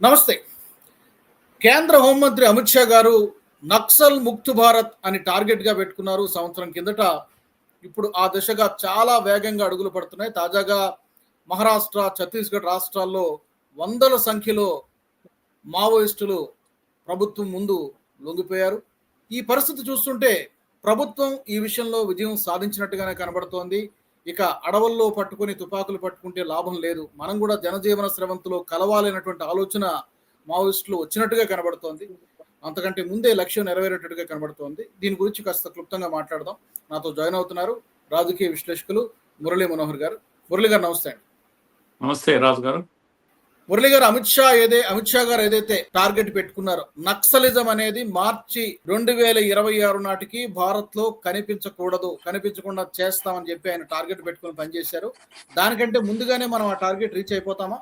నమస్తే. కేంద్ర హోంమంత్రి అమిత్ షా గారు నక్సల్ ముక్త్ భారత్ అని టార్గెట్గా పెట్టుకున్నారు సంవత్సరం కిందట. ఇప్పుడు ఆ దిశగా చాలా వేగంగా అడుగులు పడుతున్నాయి. తాజాగా మహారాష్ట్ర ఛత్తీస్గఢ్ రాష్ట్రాల్లో వందల సంఖ్యలో మావోయిస్టులు ప్రభుత్వం ముందు లొంగిపోయారు. ఈ పరిస్థితి చూస్తుంటే ప్రభుత్వం ఈ విషయంలో విజయం సాధించినట్టుగానే కనబడుతోంది. ఇక అడవుల్లో పట్టుకుని తుపాకులు పట్టుకుంటే లాభం లేదు. మనం కూడా జనజీవన స్రవంతిలో కలవాలనేటువంటి ఆలోచన మావోయిస్టులు వచ్చినట్టుగా కనబడుతోంది. అంతకంటే ముందే లక్ష్యం నెరవేరేటట్టుగా కనబడుతోంది. దీని గురించి కాస్త క్లుప్తంగా మాట్లాడదాం. నాతో జాయిన్ అవుతున్నారు రాజకీయ విశ్లేషకులు మురళీ మనోహర్ గారు. మురళి గారు నమస్తే అండి. నమస్తే రాజు గారు మురళి గారు అమిత్ షా ఏదే అమిత్ షా గారు ఏదైతే టార్గెట్ పెట్టుకున్నారో నక్సలిజం అనేది మార్చి రెండు వేల ఇరవై ఆరు నాటికి భారత్లో కనిపించకూడదు కనిపించకుండా చేస్తామని చెప్పి ఆయన టార్గెట్ పెట్టుకుని పనిచేశారు. దానికంటే ముందుగానే మనం ఆ టార్గెట్ రీచ్ అయిపోతామా?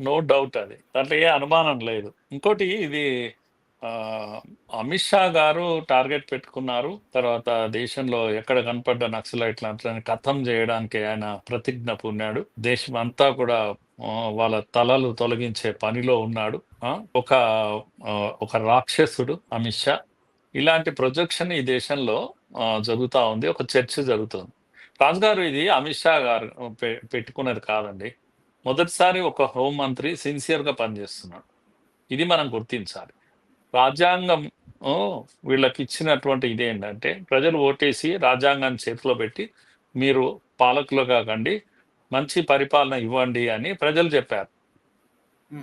నో డౌట్ అది. దాంట్లో ఏ అనుమానం లేదు. ఇంకోటి ఇది అమిత్ షా గారు టార్గెట్ పెట్టుకున్నారు. తర్వాత దేశంలో ఎక్కడ కనపడ్డ నక్సలైట్లను కథం చేయడానికి ఆయన ప్రతిజ్ఞ పూన్నాడు. దేశం అంతా కూడా వాళ్ళ తలలు తొలగించే పనిలో ఉన్నాడు. ఒక ఒక రాక్షసుడు అమిత్ షా. ఇలాంటి ప్రొజెక్షన్ ఈ దేశంలో జరుగుతూ ఉంది. ఒక చర్చ జరుగుతుంది. రాజుగారు ఇది అమిత్ షా గారు పె- పెట్టుకున్నది కాదండి. మొదటిసారి ఒక హోంమంత్రి సిన్సియర్గా పనిచేస్తున్నాడు. ఇది మనం గుర్తించాలి. రాజ్యాంగం వీళ్ళకి ఇచ్చినటువంటి ఇది ఏంటంటే ప్రజలు ఓటేసి రాజ్యాంగాన్ని చేతిలో పెట్టి మీరు పాలకులుగా కండి మంచి పరిపాలన ఇవ్వండి అని ప్రజలు చెప్పారు.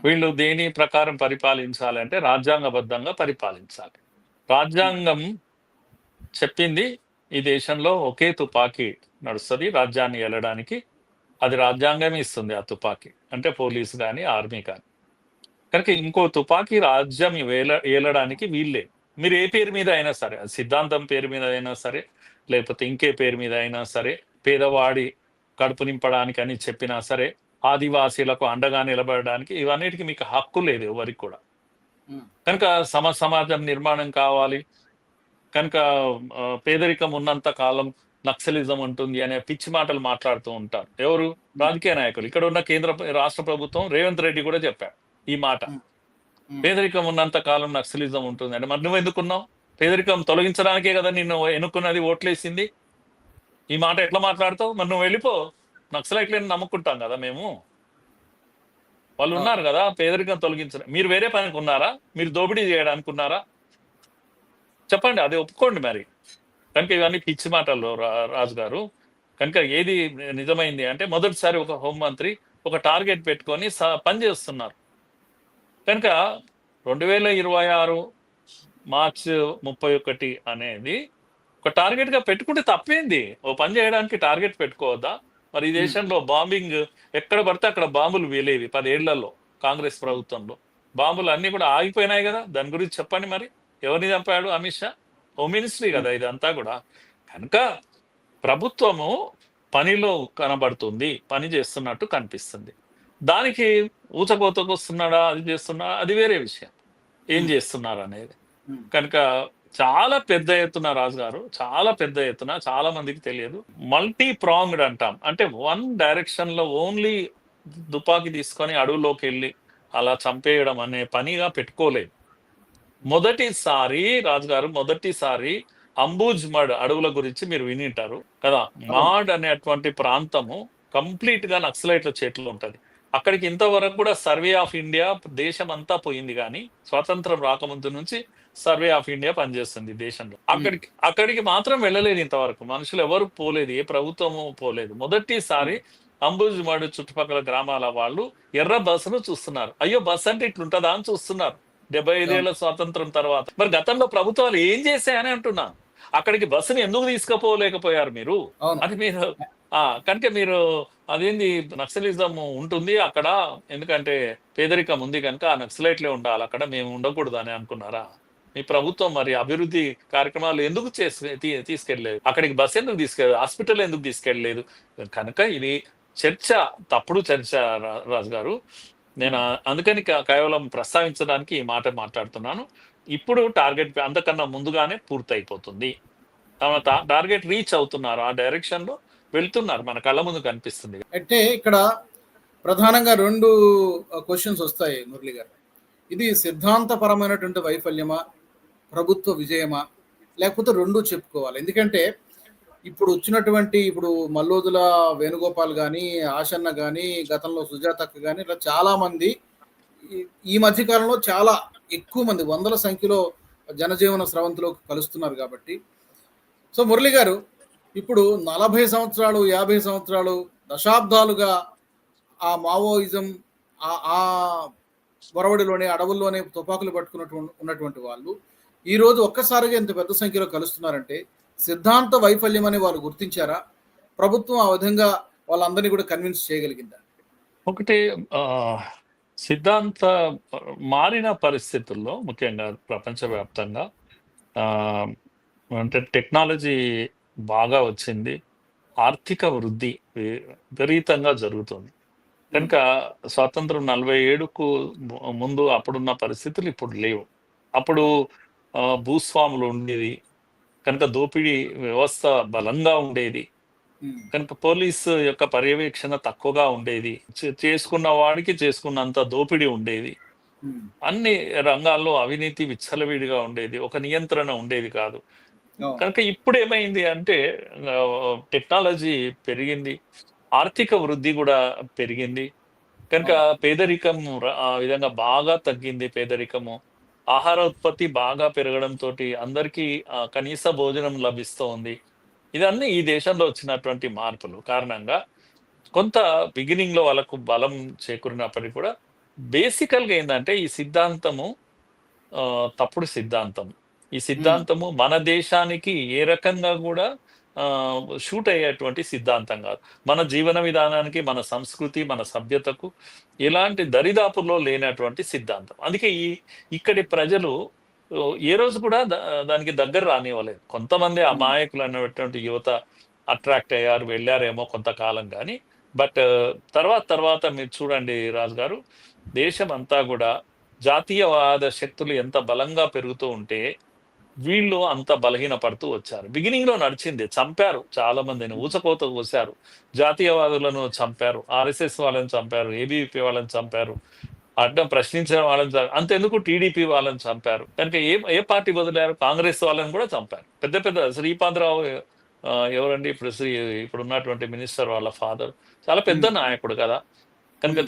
వీళ్ళు దేని ప్రకారం పరిపాలించాలి అంటే రాజ్యాంగబద్ధంగా పరిపాలించాలి. రాజ్యాంగం చెప్పింది ఈ దేశంలో ఒకే తుపాకీ నడుస్తుంది రాజ్యాన్ని వెళ్ళడానికి అది రాజ్యాంగమే ఇస్తుంది ఆ తుపాకీ. అంటే పోలీసు కానీ ఆర్మీ కానీ. కనుక ఇంకో తుపాకీ రాజ్యం వేల ఏలడానికి వీళ్ళే మీరు ఏ పేరు మీద అయినా సరే సిద్ధాంతం పేరు మీద అయినా సరే లేకపోతే ఇంకే పేరు మీద అయినా సరే పేదవాడి కడుపు నింపడానికి అని చెప్పినా సరే ఆదివాసీలకు అండగా నిలబడడానికి ఇవన్నిటికీ మీకు హక్కు లేదు ఎవరికి కూడా. కనుక సమ సమాజం నిర్మాణం కావాలి. కనుక పేదరికం ఉన్నంత కాలం నక్సలిజం ఉంటుంది అనే పిచ్చి మాటలు మాట్లాడుతూ ఉంటారు. ఎవరు? రాజకీయ నాయకులు. ఇక్కడ ఉన్న కేంద్ర రాష్ట్ర ప్రభుత్వం రేవంత్ రెడ్డి కూడా చెప్పాడు. ఈ మాట. పేదరికం ఉన్నంత కాలం నక్సలిజం ఉంటుంది. అంటే మరి నువ్వు ఎందుకున్నావు పేదరికం తొలగించడానికే కదా నిన్ను ఎన్నుకున్నది ఓట్లేసింది. ఈ మాట ఎట్లా మాట్లాడతావు? మరి నువ్వు వెళ్ళిపో. నక్సలైట్లని నమ్ముకుంటాం కదా మేము. వాళ్ళు ఉన్నారు కదా పేదరికం తొలగించడం. మీరు వేరే పనికి ఉన్నారా? మీరు దోపిడీ చేయడానికి ఉన్నారా చెప్పండి అది ఒప్పుకోండి మరి. కనుక ఇవన్నీ పిచ్చి మాటలు రాజు గారు కనుక ఏది నిజమైంది అంటే మొదటిసారి ఒక హోంమంత్రి ఒక టార్గెట్ పెట్టుకొని పని చేస్తున్నారు. కనుక రెండు వేల ఇరవై ఆరు మార్చ్ ముప్పై ఒకటి అనేది ఒక టార్గెట్గా పెట్టుకుంటే తప్పేంది. ఓ పని చేయడానికి టార్గెట్ పెట్టుకోవద్దా? మరి ఈ దేశంలో బాంబింగ్ ఎక్కడ పడితే అక్కడ బాంబులు వీలేవి పదేళ్ళలో కాంగ్రెస్ ప్రభుత్వంలో. బాంబులు అన్ని కూడా ఆగిపోయినాయి కదా? దాని గురించి చెప్పండి మరి. ఎవరిని చంపాడు అమిత్ షా? హోమ్ మినిస్ట్రీ కదా ఇదంతా కూడా. కనుక ప్రభుత్వము పనిలో కనబడుతుంది పని చేస్తున్నట్టు కనిపిస్తుంది. దానికి ఊచకోతకు వస్తున్నాడా అది చేస్తున్నాడా అది వేరే విషయం. ఏం చేస్తున్నారు అనేది. కనుక చాలా పెద్ద ఎత్తున రాజు గారు చాలా పెద్ద ఎత్తున చాలా మందికి తెలియదు. మల్టీ ప్రాంగ్డ్ అంటాం. అంటే వన్ డైరెక్షన్లో ఓన్లీ తుపాకీ తీసుకొని అడవులోకి వెళ్ళి అలా చంపేయడం అనే పనిగా పెట్టుకోలేదు. మొదటిసారి రాజుగారు మొదటిసారి అంబూజ్ మడ్ అడవుల గురించి మీరు వినింటారు కదా. మాడ్ అనేటువంటి ప్రాంతము కంప్లీట్గా నక్సలైట్ల చేతిలో ఉంటది. అక్కడికి ఇంతవరకు కూడా సర్వే ఆఫ్ ఇండియా దేశం అంతా పోయింది కానీ స్వాతంత్రం రాకముందు నుంచి సర్వే ఆఫ్ ఇండియా పనిచేస్తుంది దేశంలో. అక్కడికి అక్కడికి మాత్రం వెళ్ళలేదు ఇంతవరకు. మనుషులు ఎవరు పోలేదు ఏ ప్రభుత్వము పోలేదు. మొదటిసారి అంబుజ్మడు చుట్టుపక్కల గ్రామాల వాళ్ళు ఎర్ర బస్సును చూస్తున్నారు. అయ్యో బస్ అంటే ఇట్లుంటదా అని చూస్తున్నారు. డెబ్బై ఐదేళ్ళ స్వాతంత్రం తర్వాత. మరి గతంలో ప్రభుత్వాలు ఏం చేశాయని అంటున్నా. అక్కడికి బస్సుని ఎందుకు తీసుకుపోలేకపోయారు మీరు? అది మీరు కనుక మీరు అదేంది నక్సలిజం ఉంటుంది అక్కడ ఎందుకంటే పేదరికం ఉంది కనుక ఆ నక్సలైట్లే ఉండాలి అక్కడ మేము ఉండకూడదు అని అనుకున్నారా? మీ ప్రభుత్వం మరి అభివృద్ధి కార్యక్రమాలు ఎందుకు చేసి తీ- తీసుకెళ్ళలేదు? అక్కడికి బస్ ఎందుకు తీసుకెళ్ళలేదు హాస్పిటల్ ఎందుకు తీసుకెళ్ళలేదు? కనుక ఇది చర్చ తప్పుడు చర్చ రా- రాజు గారు. నేను అందుకని కేవలం ప్రస్తావించడానికి ఈ మాట మాట్లాడుతున్నాను. ఇప్పుడు టార్గెట్ అంతకన్నా ముందుగానే పూర్తయిపోతుంది. తమ టార్గెట్ రీచ్ అవుతున్నారు ఆ డైరెక్షన్లో. వెళ్తున్నారు. మన కళ్ళ ముందు కనిపిస్తుంది. అంటే ఇక్కడ ప్రధానంగా రెండు క్వశ్చన్స్ వస్తాయి మురళి గారు. ఇది సిద్ధాంతపరమైనటువంటి వైఫల్యమా? ప్రభుత్వ విజయమా? లేకపోతే రెండు చెప్పుకోవాలి. ఎందుకంటే ఇప్పుడు వచ్చినటువంటి ఇప్పుడు మల్లోదుల వేణుగోపాల్ కానీ ఆశన్న కానీ గతంలో సుజాతక్క కానీ ఇట్లా చాలా మంది ఈ- మధ్యకాలంలో మధ్య కాలంలో చాలా ఎక్కువ మంది వందల సంఖ్యలో జనజీవన స్రవంతిలోకి కలుస్తున్నారు కాబట్టి. సో మురళి గారు ఇప్పుడు నలభై సంవత్సరాలు యాభై సంవత్సరాలు దశాబ్దాలుగా ఆ మావోయిజం ఆ ఆ వరవడిలోనే అడవుల్లోనే తుపాకులు పట్టుకున్నటువంటి ఉన్నటువంటి వాళ్ళు ఈరోజు ఒక్కసారిగా ఇంత పెద్ద సంఖ్యలో కలుస్తున్నారంటే సిద్ధాంత వైఫల్యం అని వాళ్ళు గుర్తించారా? ప్రభుత్వం ఆ విధంగా వాళ్ళందరినీ కూడా కన్విన్స్ చేయగలిగిందా? ఒకటి సిద్ధాంత మారిన పరిస్థితుల్లో ముఖ్యంగా ప్రపంచవ్యాప్తంగా అంటే టెక్నాలజీ బాగా వచ్చింది. ఆర్థిక వృద్ధి విపరీతంగా జరుగుతుంది. కనుక స్వాతంత్రం నలభై ఏడుకు ముందు అప్పుడున్న పరిస్థితులు ఇప్పుడు లేవు. అప్పుడు భూస్వాములు ఉండేది. కనుక దోపిడీ వ్యవస్థ బలంగా ఉండేది. కనుక పోలీసు యొక్క పర్యవేక్షణ తక్కువగా ఉండేది. చేసుకున్న వాడికి చేసుకున్నంత దోపిడీ ఉండేది. అన్ని రంగాల్లో అవినీతి విచ్చలవిడిగా ఉండేది. ఒక నియంత్రణ ఉండేది కాదు. కనుక ఇప్పుడు ఏమైంది అంటే టెక్నాలజీ పెరిగింది ఆర్థిక వృద్ధి కూడా పెరిగింది. కనుక పేదరికం ఆ విధంగా బాగా తగ్గింది పేదరికము. ఆహార ఉత్పత్తి బాగా పెరగడం తోటి అందరికీ కనీస భోజనం లభిస్తోంది. ఇదన్నీ ఈ దేశంలో వచ్చినటువంటి మార్పులు. కారణంగా కొంత బిగినింగ్లో వాళ్ళకు బలం చేకూరినప్పటికీ కూడా బేసికల్గా ఏంటంటే ఈ సిద్ధాంతము తప్పుడు సిద్ధాంతం. ఈ సిద్ధాంతము మన దేశానికి ఏ రకంగా కూడా షూట్ అయ్యేటువంటి సిద్ధాంతం కాదు. మన జీవన విధానానికి మన సంస్కృతి మన సభ్యతకు ఎలాంటి దరిదాపుల్లో లేనటువంటి సిద్ధాంతం. అందుకే ఈ ఇక్కడి ప్రజలు ఏ రోజు కూడా దా- దానికి దగ్గర రానివ్వలేదు. కొంతమంది అమాయకులు అన్నటువంటి యువత అట్రాక్ట్ అయ్యారు వెళ్ళారేమో కొంతకాలం కానీ బట్ తర్వాత తర్వాత మీరు చూడండి రాజు గారు దేశం అంతా కూడా జాతీయవాద శక్తులు ఎంత బలంగా పెరుగుతూ ఉంటే వీళ్ళు అంత బలహీన పడుతూ వచ్చారు. బిగినింగ్లో నడిచింది చంపారు చాలా మందిని ఊచకోత కోసారు జాతీయవాదులను చంపారు ఆర్ఎస్ఎస్ వాళ్ళని చంపారు ఏబీవీపీ వాళ్ళని చంపారు అడ్డం ప్రశ్నించిన వాళ్ళని చంపారు అంతెందుకు టీడీపీ వాళ్ళని చంపారు. కనుక ఏ ఏ పార్టీ వదిలారు? కాంగ్రెస్ వాళ్ళని కూడా చంపారు. పెద్ద పెద్ద శ్రీపాదరావు ఎవరండి? ఇప్పుడు శ్రీ ఇప్పుడు ఉన్నటువంటి మినిస్టర్ వాళ్ళ ఫాదర్. చాలా పెద్ద నాయకుడు కదా. కనుక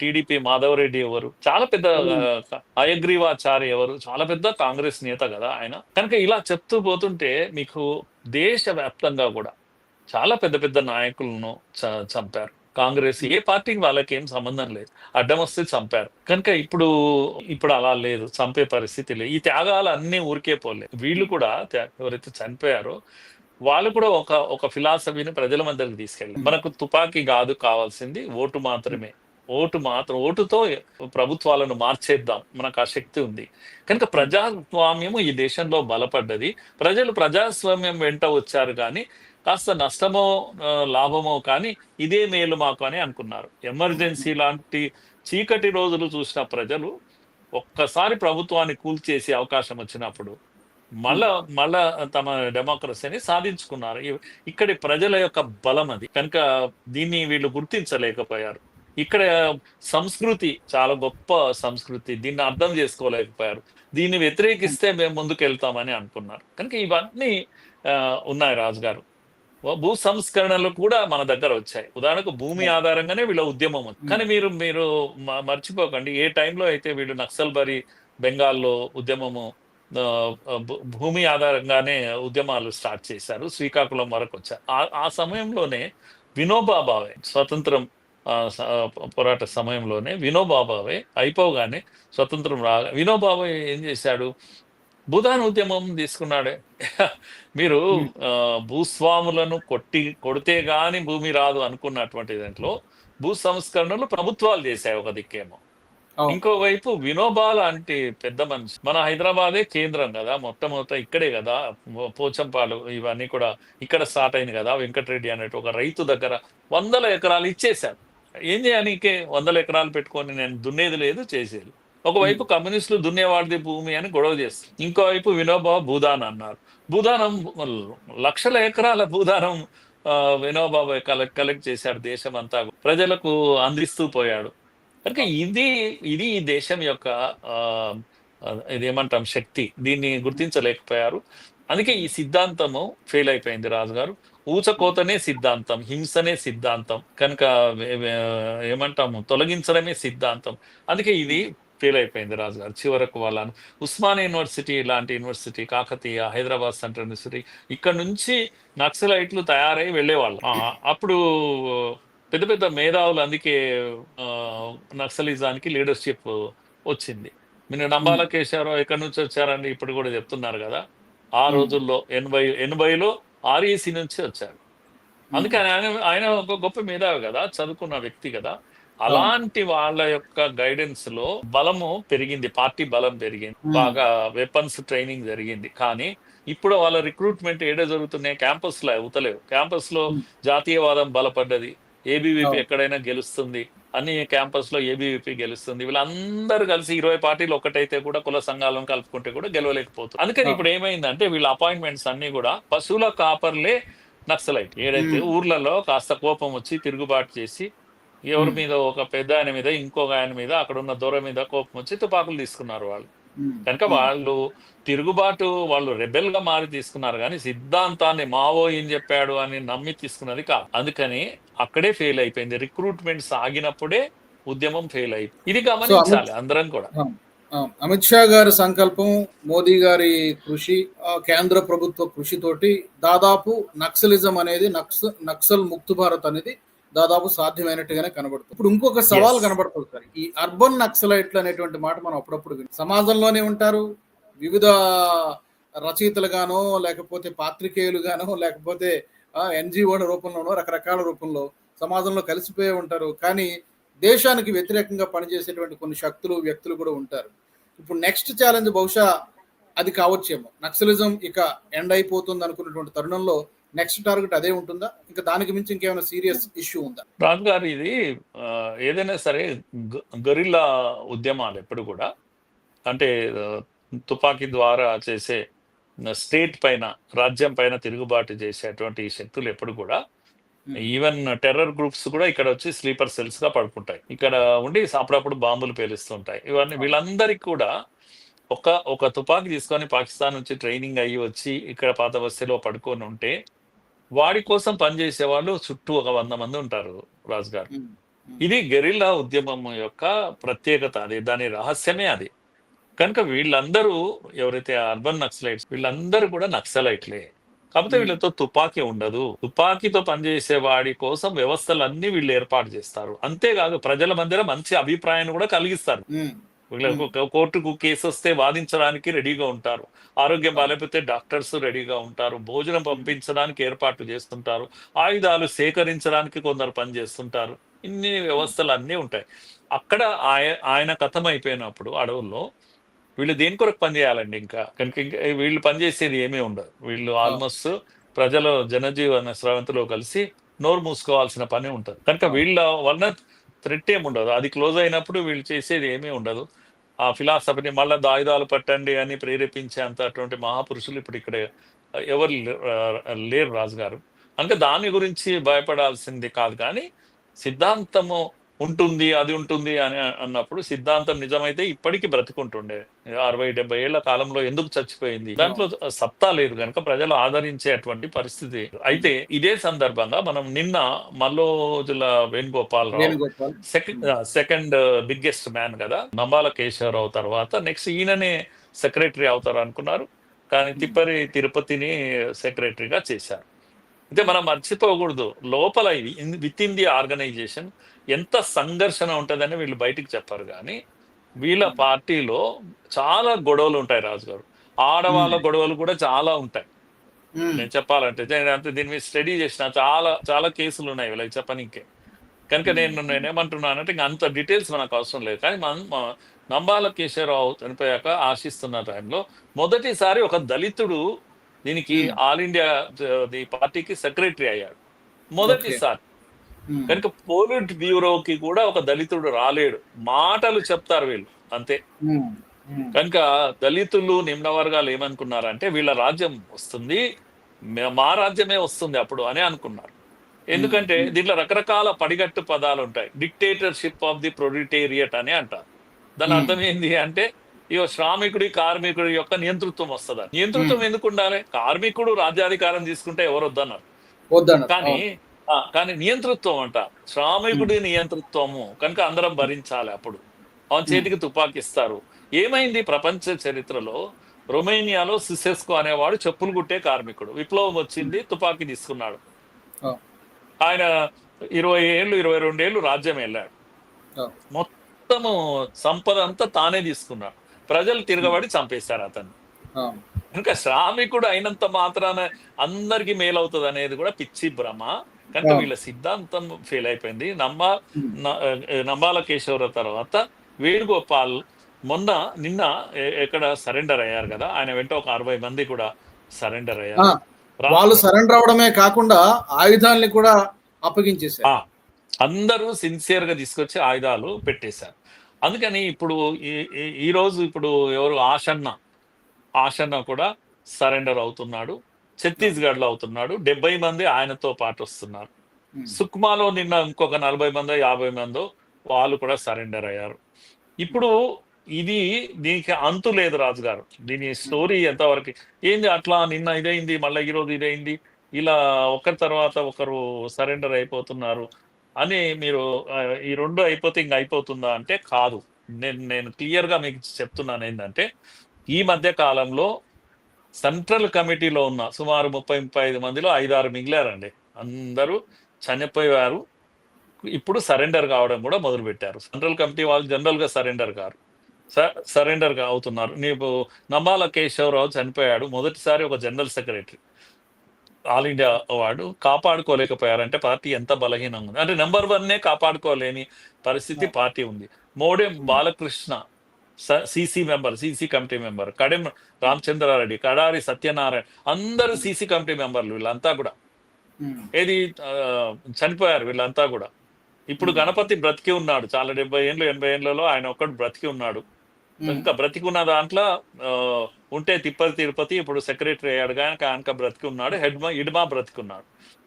టీడీపీ మాధవరెడ్డి ఎవరు? చాలా పెద్ద అయగ్రీవాచార్య ఎవరు? చాలా పెద్ద కాంగ్రెస్ నేత కదా ఆయన. కనుక ఇలా చెప్తూ పోతుంటే మీకు దేశ వ్యాప్తంగా కూడా చాలా పెద్ద పెద్ద నాయకులను చంపారు. కాంగ్రెస్ ఏ పార్టీకి వాళ్ళకి ఏం సంబంధం లేదు. అడ్డం వస్తే చంపారు. కనుక ఇప్పుడు ఇప్పుడు అలా లేదు. చంపే పరిస్థితి లేదు. ఈ త్యాగాలు అన్ని ఊరికే పోలేదు. వీళ్ళు కూడా ఎవరైతే చనిపోయారో వాళ్ళు కూడా ఒక ఒక ఫిలాసఫీని ప్రజల మధ్యకి తీసుకెళ్ళారు మనకు తుపాకీ కాదు కావాల్సింది ఓటు మాత్రమే. ఓటు మాత్రం ఓటుతో ప్రభుత్వాలను మార్చేద్దాం మనకు ఆ శక్తి ఉంది. కనుక ప్రజాస్వామ్యము ఈ దేశంలో బలపడ్డది. ప్రజలు ప్రజాస్వామ్యం వెంట వచ్చారు కానీ కాస్త నష్టమో లాభమో కానీ ఇదే మేలు మాకు అని అనుకున్నారు. ఎమర్జెన్సీ లాంటి చీకటి రోజులు చూసిన ప్రజలు ఒక్కసారి ప్రభుత్వాన్ని కూల్చేసే అవకాశం వచ్చినప్పుడు మళ్ళా మళ్ళా తమ డెమోక్రసీని సాధించుకున్నారు. ఇక్కడి ప్రజల యొక్క బలం అది. కనుక దీన్ని వీళ్ళు గుర్తించలేకపోయారు. ఇక్కడ సంస్కృతి చాలా గొప్ప సంస్కృతి. దీన్ని అర్థం చేసుకోలేకపోయారు. దీన్ని వ్యతిరేకిస్తే మేము ముందుకు వెళ్తామని అనుకున్నారు. కనుక ఇవన్నీ ఉన్నాయి రాజుగారు. భూ సంస్కరణలు కూడా మన దగ్గర వచ్చాయి. ఉదాహరణకు భూమి ఆధారంగానే వీళ్ళ ఉద్యమం ఉంది. కానీ మీరు మీరు మర్చిపోకండి. ఏ టైంలో అయితే వీళ్ళు నక్సల్బరి బెంగాల్లో ఉద్యమము భూమి ఆధారంగానే ఉద్యమాలు స్టార్ట్ చేశారు. శ్రీకాకుళం వరకు వచ్చారు. ఆ ఆ సమయంలోనే వినోబా భావే స్వతంత్రం పోరాట సమయంలోనే వినోబా భావే అయిపోగానే స్వతంత్రం రా వినోబా భావే ఏం చేశాడు? భూదాన్ ఉద్యమం తీసుకున్నాడే. మీరు భూస్వాములను కొట్టి కొడితే గాని భూమి రాదు అనుకున్నటువంటి దాంట్లో భూ సంస్కరణలు ప్రభుత్వాలు చేశాయి ఒక దిక్కేమో. ఇంకోవైపు వినోబా లాంటి పెద్ద మనిషి. మన హైదరాబాదే కేంద్రం కదా మొట్టమొదట ఇక్కడే కదా పోచంపాలు ఇవన్నీ కూడా ఇక్కడ స్టార్ట్ అయింది కదా వెంకటరెడ్డి అనేటి ఒక రైతు దగ్గర వందల ఎకరాలు ఇచ్చేశారు. ఏం చేయడానికే వందల ఎకరాలు పెట్టుకొని నేను దున్నేది లేదు చేసేది ఒకవైపు కమ్యూనిస్టులు దున్నేవాడిది భూమి అని గొడవ చేస్తారు. ఇంకోవైపు వినోబా భూదాన్ అన్నారు. భూదానం లక్షల ఎకరాల భూదానం వినోబాబు కలెక్ట్ కలెక్ట్ చేశాడు దేశం అంతా ప్రజలకు అందిస్తూ పోయాడు. కనుక ఇది ఇది ఈ దేశం యొక్క ఇదేమంటాం శక్తి. దీన్ని గుర్తించలేకపోయారు. అందుకే ఈ సిద్ధాంతము ఫెయిల్ అయిపోయింది రాజుగారు. ఊచకోతనే సిద్ధాంతం హింసనే సిద్ధాంతం. కనుక ఏమంటాము తొలగించడమే సిద్ధాంతం. అందుకే ఇది ఫెయిల్ అయిపోయింది రాజుగారు. చివరకు వాళ్ళను ఉస్మానియా యూనివర్సిటీ లాంటి university Kakatiya Hyderabad central university ఇక్కడ నుంచి నక్సలైట్లు తయారై వెళ్ళేవాళ్ళు. అప్పుడు పెద్ద పెద్ద మేధావులు అందుకే నక్సలిజానికి లీడర్షిప్ వచ్చింది. మీరు నంబాల కేశారావు ఎక్కడి నుంచి వచ్చారని ఇప్పుడు కూడా చెప్తున్నారు కదా ఆ. రోజుల్లో ఎనభై ఎనభైలో ఆర్ఈసి నుంచి వచ్చారు. అందుకని ఆయన ఆయన ఒక గొప్ప మేధావి కదా చదువుకున్న వ్యక్తి కదా. అలాంటి వాళ్ళ యొక్క గైడెన్స్లో బలము పెరిగింది పార్టీ బలం పెరిగింది. బాగా వెపన్స్ ట్రైనింగ్ జరిగింది. కానీ ఇప్పుడు వాళ్ళ రిక్రూట్మెంట్ ఏడే జరుగుతున్నాయి క్యాంపస్లో అవుతలేవు. క్యాంపస్లో. జాతీయవాదం బలపడ్డది ఏబీవీపీ. ఎక్కడైనా గెలుస్తుంది అన్ని క్యాంపస్లో ఏబీవీపీ గెలుస్తుంది వీళ్ళందరూ కలిసి ఇరవై పార్టీలు ఒకటైతే కూడా కుల సంఘాలను కలుపుకుంటే కూడా గెలవలేకపోతుంది అందుకని. ఇప్పుడు ఏమైందంటే వీళ్ళ అపాయింట్మెంట్స్ అన్ని కూడా పశువుల కాపర్లే నక్సలైట్ మ్మ్. ఊర్లలో కాస్త కోపం వచ్చి తిరుగుబాటు చేసి ఎవరి. మీద ఒక పెద్ద ఆయన మీద ఇంకొక ఆయన మీద అక్కడ ఉన్న దొర మీద కోపం వచ్చి తుపాకులు తీసుకున్నారు వాళ్ళు కనుక వాళ్ళు తిరుగుబాటు వాళ్ళు రెబెల్గా మారి తీసుకున్నారు కానీ సిద్ధాంతాన్ని మావో ఏం చెప్పాడు అని నమ్మి తీసుకున్నది కాదు అందుకని అక్కడే ఫెయిల్ అయిపోయింది. రిక్రూట్మెంట్ సాగినప్పుడే ఉద్యమం ఫెయిల్ అయిపోయింది ఇది గమనించాలి అందరం కూడా. అమిత్ షా గారి సంకల్పం మోదీ గారి కృషి కేంద్ర ప్రభుత్వ కృషితోటి దాదాపు నక్సలిజం అనేది నక్స నక్సల్ ముక్తు భారత్ అనేది దాదాపు సాధ్యమైనట్టుగానే కనబడుతుంది. ఇప్పుడు ఇంకొక సవాల్. కనబడుతుంది సార్. ఈ అర్బన్ నక్సలైట్లు అనేటువంటి మాట మనం అప్పుడప్పుడు. సమాజంలోనే ఉంటారు. వివిధ రచయితలు గానో లేకపోతే పాత్రికేయులు గానో లేకపోతే ఎన్జిఓల రూపంలోనో రకరకాల రూపంలో సమాజంలో కలిసిపోయి ఉంటారు. కానీ దేశానికి వ్యతిరేకంగా పనిచేసేటువంటి కొన్ని శక్తులు వ్యక్తులు కూడా ఉంటారు. ఇప్పుడు నెక్స్ట్ ఛాలెంజ్ బహుశా అది కావచ్చేమో. నక్సలిజం ఇక ఎండ్ అయిపోతుంది అనుకున్నటువంటి తరుణంలో నెక్స్ట్ టార్గెట్ అదే ఉంటుందా? ఇంకా దానికి మించి ఇంకేమైనా సీరియస్ ఇష్యూ ఉందా? రాజు గారు ఇది ఏదైనా సరే గ- ఉద్యమాలు ఎప్పుడు కూడా. అంటే తుపాకీ ద్వారా చేసే స్టేట్ పైన రాజ్యం పైన తిరుగుబాటు చేసేటువంటి శక్తులు ఎప్పుడు కూడా ఈవెన్ టెర్రర్ గ్రూప్స్ కూడా ఇక్కడ వచ్చి స్లీపర్ సెల్స్గా పడుకుంటాయి. ఇక్కడ ఉండి అప్పుడప్పుడు బాంబులు పేలుస్తుంటాయి. ఇవన్నీ వీళ్ళందరికీ కూడా ఒక ఒక తుపాకీ తీసుకొని పాకిస్తాన్ నుంచి ట్రైనింగ్ అయ్యి వచ్చి ఇక్కడ పాత బస్తీలో పడుకొని ఉంటే వాడి కోసం పనిచేసే వాళ్ళు చుట్టూ ఒక వంద మంది ఉంటారు రాజు గారు ఇది గెరిల్లా ఉద్యమం యొక్క ప్రత్యేకత. అది దాని రహస్యమే అది. కనుక వీళ్ళందరూ ఎవరైతే అర్బన్ నక్సలైట్స్ వీళ్ళందరూ కూడా నక్సలైట్లే. కాకపోతే. వీళ్ళతో తుపాకీ ఉండదు. తుపాకీతో పనిచేసే వాడి కోసం వ్యవస్థలన్నీ వీళ్ళు ఏర్పాటు చేస్తారు. అంతేకాదు ప్రజల మధ్య మంచి అభిప్రాయాన్ని కూడా కలిగిస్తారు. వీళ్ళకు కోర్టుకు కేసు వస్తే వాదించడానికి రెడీగా ఉంటారు. ఆరోగ్యం బాగాలేకపోతే డాక్టర్స్ రెడీగా ఉంటారు. భోజనం పంపించడానికి ఏర్పాటు చేస్తుంటారు. ఆయుధాలు సేకరించడానికి కొందరు పని చేస్తుంటారు. ఇన్ని వ్యవస్థలు అన్నీ ఉంటాయి. అక్కడ ఆయ ఆయన కథం అయిపోయినప్పుడు అడవుల్లో వీళ్ళు దేని కొరకు పని చేయాలండి ఇంకా? కనుక ఇంకా వీళ్ళు పనిచేసేది ఏమీ ఉండదు. వీళ్ళు ఆల్మోస్ట్ ప్రజల జనజీవన స్రవంతిలో కలిసి నోరు మూసుకోవాల్సిన పని ఉంటుంది. కనుక వీళ్ళ వలన థ్రెట్ ఏమి ఉండదు. అది క్లోజ్ అయినప్పుడు వీళ్ళు చేసేది ఏమీ ఉండదు. ఆ ఫిలాసఫీని మళ్ళీ ఆయుధాలు పట్టండి అని ప్రేరేపించే అంత అటువంటి మహాపురుషులు ఇప్పుడు ఇక్కడ ఎవరు లేరు రాజు గారు అంటే దాని గురించి భయపడాల్సింది కాదు కానీ సిద్ధాంతము ఉంటుంది అది ఉంటుంది అని అన్నప్పుడు సిద్ధాంతం నిజమైతే ఇప్పటికీ బ్రతుకుంటుండే. అరవై డెబ్బై ఏళ్ళ కాలంలో ఎందుకు చచ్చిపోయింది? దాంట్లో సత్తా లేదు కనుక ప్రజలు ఆదరించేటువంటి పరిస్థితి. అయితే ఇదే సందర్భంగా మనం నిన్న Mallojula Venugopal. Second second biggest man కదా. నంబాల కేశవరావు తర్వాత నెక్స్ట్ ఈయననే సెక్రటరీ అవుతారు అనుకున్నారు. కానీ తిప్పరి తిరుపతిని సెక్రటరీగా చేశారు. అయితే మనం మర్చిపోకూడదు. లోపల విత్ ఇన్ ది ఆర్గనైజేషన్ ఎంత సంఘర్షణ ఉంటుందని వీళ్ళు బయటికి చెప్పారు కానీ వీళ్ళ పార్టీలో చాలా గొడవలు ఉంటాయి రాజు గారు ఆడవాళ్ళ గొడవలు కూడా చాలా ఉంటాయి. నేను చెప్పాలంటే అంతే దీని మీద స్టడీ చేసిన చాలా చాలా కేసులు ఉన్నాయి వీళ్ళకి చెప్పనీకే. కనుక నేను నేనేమంటున్నానంటే ఇంకా అంత డీటెయిల్స్ మనకు అవసరం లేదు. కానీ మన- నంబాల కేశవరావు చనిపోయాక ఆశిస్తున్న టైంలో మొదటిసారి ఒక దళితుడు దీనికి Hmm. ఆల్ ఇండియా పార్టీకి సెక్రటరీ అయ్యాడు. మొదటిసారి. ఉమ్, కనుక పోలిట్ బ్యూరోకి కూడా ఒక దళితుడు రాలేడు. మాటలు చెప్తారు వీళ్ళు. అంతే. ఉమ్, ఉమ్, కనుక దళితులు నిమ్న వర్గాలు ఏమనుకున్నారంటే వీళ్ళ రాజ్యం వస్తుంది. మే- రాజ్యమే వస్తుంది అప్పుడు అని అనుకున్నారు. ఎందుకంటే దీంట్లో రకరకాల పడిగట్టు పదాలు ఉంటాయి. డిక్టేటర్షిప్ ఆఫ్ ది ప్రొడిటేరియట్ అని అంటారు. దాని Hmm. అర్థం ఏంటి అంటే ఇగో శ్రామికుడి కార్మికుడి యొక్క నియంతృత్వం వస్తుంది? నియంతృత్వం ఎందుకు ఉండాలి? కార్మికుడు రాజ్యాధికారం తీసుకుంటే ఎవరు వద్దన్నారు? కానీ కానీ నియంతృత్వం అంట. శ్రామికుడి నియంతృత్వము కనుక అందరం భరించాలి అప్పుడు. అవన్ చేతికి తుపాకీ ఇస్తారు. ఏమైంది ప్రపంచ చరిత్రలో? రొమేనియాలో సిసెస్కో అనేవాడు చెప్పులు కుట్టే కార్మికుడు. విప్లవం వచ్చింది తుపాకీ తీసుకున్నాడు. ఆయన ఇరవై ఏళ్ళు ఇరవై రెండేళ్ళు రాజ్యం వెళ్ళాడు. మొత్తము సంపద అంతా తానే తీసుకున్నాడు. ప్రజలు తిరగబడి చంపేశారు అతన్ని. ఆ, కనుక శ్రామికుడు అయినంత మాత్రాన అందరికి మేలవుతుంది అనేది కూడా పిచ్చి భ్రమ. కనుక. వీళ్ళ సిద్ధాంతం ఫెయిల్ అయిపోయింది. నమ్మ ఉమ్. న- నంబాల కేశవరావు తర్వాత వేణుగోపాల్ మొన్న నిన్న ఎక్కడ సరెండర్ అయ్యారు కదా ఆయన వెంట ఒక అరవై మంది కూడా సరెండర్ అయ్యారు. వాళ్ళు సరెండర్ అవడమే కాకుండా ఆయుధాలని కూడా అప్పగించేశారు. ఆ, అందరూ సిన్సియర్గా తీసుకొచ్చి ఆయుధాలు పెట్టేశారు. అందుకని ఇప్పుడు ఈ- ఈ- ఈ రోజు ఇప్పుడు ఎవరు ఆషన్న ఆషన్న కూడా సరెండర్ అవుతున్నాడు. ఛత్తీస్గఢ్లో అవుతున్నాడు. డెబ్బై మంది ఆయనతో పాటు వస్తున్నారు. ఉమ్. సుక్మాలో నిన్న ఇంకొక నలభై మందో యాభై మందో వాళ్ళు కూడా సరెండర్ అయ్యారు. ఇప్పుడు ఇది దీనికి అంతు లేదు రాజు గారు దీని స్టోరీ ఎంతవరకు ఏంది అట్లా నిన్న ఇదైంది మళ్ళీ ఈరోజు ఇదైంది? ఇలా ఒకరి తర్వాత ఒకరు సరెండర్ అయిపోతున్నారు. అని మీరు ఈ రెండు అయిపోతే ఇంక అయిపోతుందా అంటే కాదు. నేను నేను క్లియర్గా మీకు చెప్తున్నాను ఏంటంటే ఈ మధ్య కాలంలో సెంట్రల్ కమిటీలో ఉన్న సుమారు ముప్పై ముప్పై ఐదు మందిలో ఐదారు మిగిలారండి. అందరూ చనిపోయారు. ఇప్పుడు సరెండర్ కావడం కూడా మొదలుపెట్టారు. సెంట్రల్ కమిటీ వాళ్ళు జనరల్గా సరెండర్ కారు. సరెండర్ అవుతున్నారు. నీకు నమ్మాల కేశవరావు చనిపోయాడు. మొదటిసారి ఒక జనరల్ సెక్రటరీ. ఆల్ ఇండియా వాడు కాపాడుకోలేకపోయారంటే పార్టీ ఎంత బలహీనంగా ఉంది. అంటే నెంబర్ వన్ నే కాపాడుకోలేని పరిస్థితి పార్టీ ఉంది. Modem Balakrishna CC member CC committee member Kadem Ramachandra Reddy Kadari Satyanarayana అందరూ సిసి కమిటీ మెంబర్లు వీళ్ళంతా కూడా. ఉమ్. ఏది చనిపోయారు వీళ్ళంతా కూడా. ఇప్పుడు Hmm. గణపతి బ్రతికి ఉన్నాడు. చాలా డెబ్బై ఏళ్ళు ఎనభై ఏళ్ళలో ఆయన ఒక్కడు బ్రతికి ఉన్నాడు. ఇంకా బ్రతికున్న దాంట్లో ఆ, ఉంటే తిప్పతి తిరుపతి ఇప్పుడు సెక్రటరీ అయ్యాడు కానీ కనుక బ్రతికి ఉన్నాడు హెడ్మా ఇడ్మా బ్రతికున్నాడు.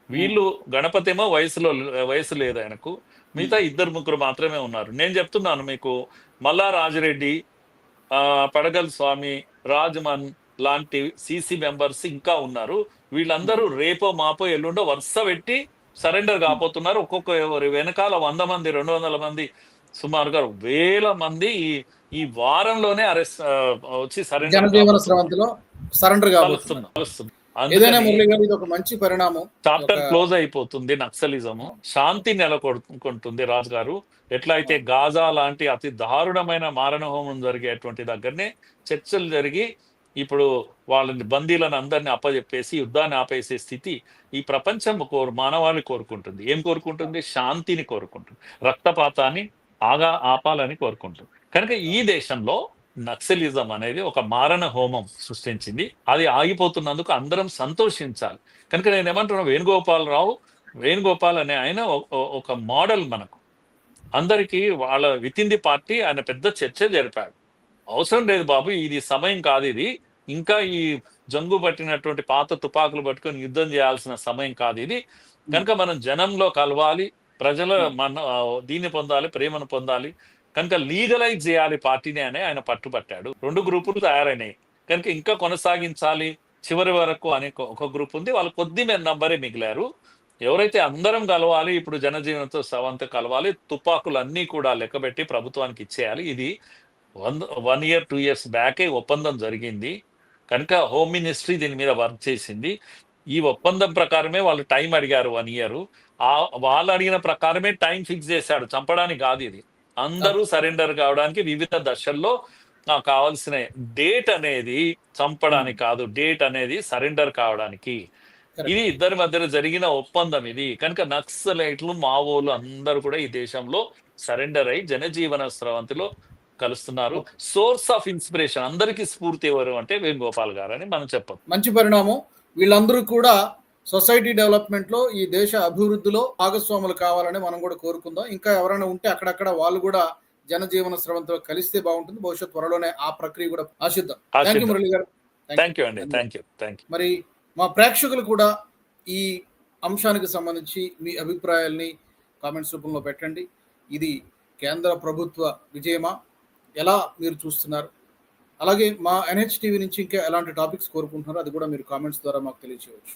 వీళ్ళు గణపతి ఏమో వయసులో వయసు లేదు ఆయనకు. మిగతా ఇద్దరు ముగ్గురు మాత్రమే ఉన్నారు. నేను చెప్తున్నాను మీకు మల్లా రాజిరెడ్డి పడగల్ స్వామి రాజమన్ లాంటి సిసి మెంబర్స్ ఇంకా ఉన్నారు. వీళ్ళందరూ రేపో మాపో ఎల్లుండో వరుస పెట్టి సరెండర్ కాపోతున్నారు ఒక్కొక్క ఎవరి వెనకాల వంద మంది రెండు వందల మంది సుమారుగా వేల మంది ఈ వారంలోనే అరెస్ట్ వచ్చి సరెండర్ స్రవంతిలో సరెండర్ కలుస్తుంది ఏదైనా మురళి గారు ఇది ఒక మంచి పరిణామం. చాప్టర్ క్లోజ్ అయిపోతుంది నక్సలిజము. శాంతి నెలకొంటుంది రాజు గారు. ఎట్లా అయితే గాజా లాంటి అతి దారుణమైన మారణహోమం జరిగేటువంటి దగ్గరనే చర్చలు జరిగి ఇప్పుడు వాళ్ళని బందీలను అందరిని అప్పజెప్పేసి యుద్ధాన్ని ఆపేసే స్థితి ఈ ప్రపంచం కోరు మానవాళి కోరుకుంటుంది. ఏం కోరుకుంటుంది? శాంతిని కోరుకుంటుంది. రక్తపాతాన్ని ఆగా ఆపాలని కోరుకుంటుంది. కనుక ఈ దేశంలో నక్సలిజం అనేది ఒక మారణ హోమం సృష్టించింది. అది ఆగిపోతున్నందుకు అందరం సంతోషించాలి. కనుక నేను ఏమంటున్నా వేణుగోపాలరావు వేణుగోపాల్ అనే ఆయన ఒ- ఒక మోడల్ మనకు. అందరికీ వాళ్ళ విత్ ఇన్ ది పార్టీ ఆయన పెద్ద చర్చ జరిపాడు. అవసరం లేదు బాబు ఇది సమయం కాదు ఇది. ఇంకా ఈ జంగు పట్టినటువంటి పాత తుపాకులు పట్టుకొని యుద్ధం చేయాల్సిన సమయం కాదు ఇది. కనుక మనం జనంలో కలవాలి ప్రజల మన దీన్ని పొందాలి ప్రేమను పొందాలి. కనుక లీగలైజ్ చేయాలి పార్టీని అని ఆయన పట్టుబట్టాడు. రెండు గ్రూపులు తయారైనాయి. కనుక ఇంకా కొనసాగించాలి చివరి వరకు అనే ఒక- గ్రూప్ ఉంది. వాళ్ళు కొద్ది మీద నంబరే మిగిలారు. ఎవరైతే అందరం కలవాలి ఇప్పుడు జనజీవనంతో సవంత కలవాలి తుపాకులు అన్నీ కూడా లెక్కబెట్టి ప్రభుత్వానికి ఇచ్చేయాలి. ఇది one one year two years బ్యాకే ఒప్పందం జరిగింది. కనుక హోమ్ మినిస్ట్రీ దీని మీద వర్క్ చేసింది. ఈ ఒప్పందం ప్రకారమే వాళ్ళు టైం అడిగారు వన్ ఇయర్ ఆ వాళ్ళు అడిగిన ప్రకారమే టైం ఫిక్స్ చేశాడు. చంపడానికి కాదు ఇది. అందరూ సరెండర్ కావడానికి వివిధ దశల్లో నాకు కావాల్సిన డేట్ అనేది చంపడానికి కాదు డేట్ అనేది సరెండర్ కావడానికి. ఇది ఇద్దరి మధ్యలో జరిగిన ఒప్పందం ఇది. కనుక నక్సలైట్లు మావోలు అందరూ కూడా ఈ దేశంలో సరెండర్ అయి జనజీవన స్రవంతిలో కలుస్తున్నారు. సోర్స్ ఆఫ్ ఇన్స్పిరేషన్ అందరికీ స్ఫూర్తి ఎవరు అంటే వేణుగోపాల్ గారు అని మనం చెప్పొచ్చు. మంచి పరిణామం. వీళ్ళందరూ కూడా సొసైటీ డెవలప్మెంట్లో ఈ దేశ అభివృద్ధిలో భాగస్వాములు కావాలని మనం కూడా కోరుకుందాం. ఇంకా ఎవరైనా ఉంటే అక్కడక్కడ వాళ్ళు కూడా జనజీవన స్రవంతో కలిస్తే బాగుంటుంది. భవిష్యత్ త్వరలోనే ఆ ప్రక్రియ కూడా ఆశిద్దాం. థ్యాంక్ యూ మురళి గారు. థ్యాంక్ యూ అండి. థ్యాంక్ యూ థ్యాంక్ యూ మరి మా ప్రేక్షకులు కూడా ఈ అంశానికి సంబంధించి మీ అభిప్రాయాల్ని కామెంట్స్ రూపంలో పెట్టండి. ఇది కేంద్ర ప్రభుత్వ విజయమా? ఎలా మీరు చూస్తున్నారు? అలాగే మా ఎన్హెచ్ టీవీ నుంచి ఇంకా ఎలాంటి టాపిక్స్ కోరుకుంటున్నారో అది కూడా మీరు కామెంట్స్ ద్వారా మాకు తెలియచేయవచ్చు.